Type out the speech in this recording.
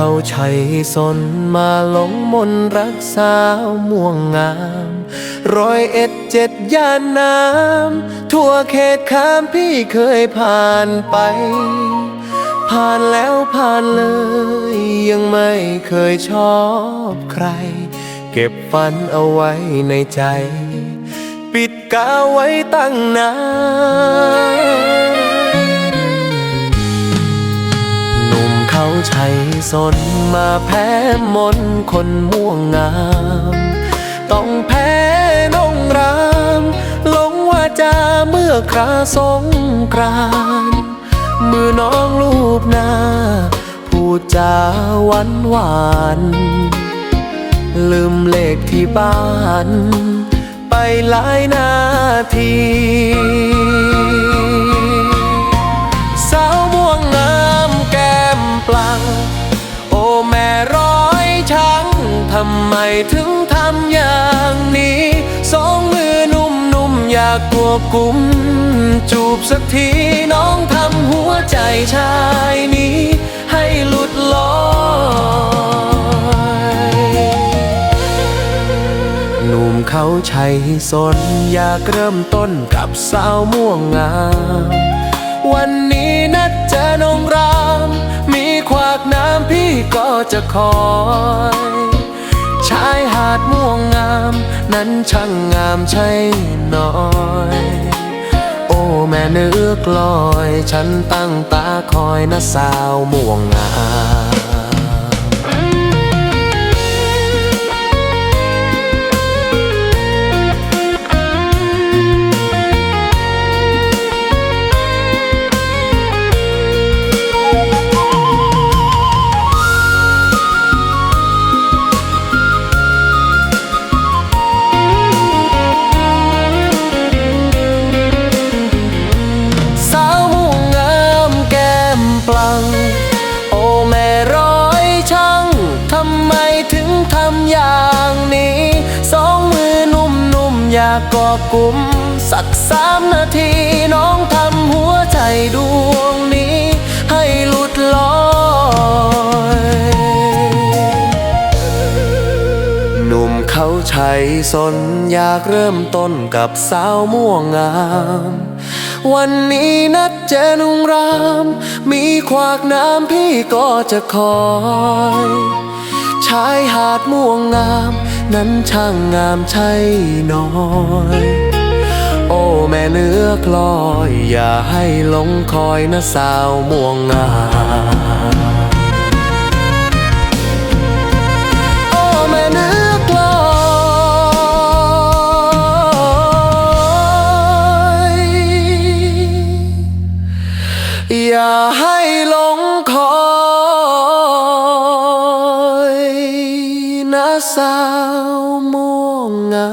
เขาชัยสนมาหลงมนรักสาวม่วงงามร้อยเอ็ดเจ็ดย่านน้ำทั่วเขตขามพี่เคยผ่านไป ผ่านแล้วผ่านเลย ยังไม่เคยชอบใคร เก็บฝันเอาไว้ในใจ ปิดกาไว้ตั้งนาน ชัยสนมาแพ้มนคนม่วงงาม ต้องแพ้นองรามลงว่าจาเมื่อคราสงกรานมือน้องลูบหน้าพูดจาหวานหวานลืมเลขที่บ้าน ไปหลายนาทีำไมถึงทำอย่างนี้ สองมือนุ่มๆอยากตัวกุม จูบสักทีน้องทำหัวใจชายนี้ ให้หลุดลอยหนุ่มเขาชัยสนอยากเริ่มต้นกับสาวม่วงงามวันนี้นัดเจอนงราม มีขวากน้ำพี่ก็จะคอย ดม่วงงาม นั้นช่างงามใช่น้อย โอ้แม่เนื้อกลอย ฉันตั้งตาคอยนะสาวม่วงงาม โอ้แม่ร้อยช่างทำไมถึงทำอย่างนี้ สองมือนุ่มๆอยากกอบกุม สักสามนาทีน้องทำหัวใจดวงนี้ ให้หลุดลอยหนุ่มเขาใชัยสนอยากเริ่มต้นกับสาวม่วงงาม วันนี้นัด เจนุ่งราม มีขวากน้ำพี่ก็จะคอยชายหาดม่วงงาม นั้นช่างงามใช่น้อย โอ้แม่เนื้อคลอย อย่าให้หลงคอยนะสาวม่วงงาม อย่าให้หลงคอยนะสาวม่วงงา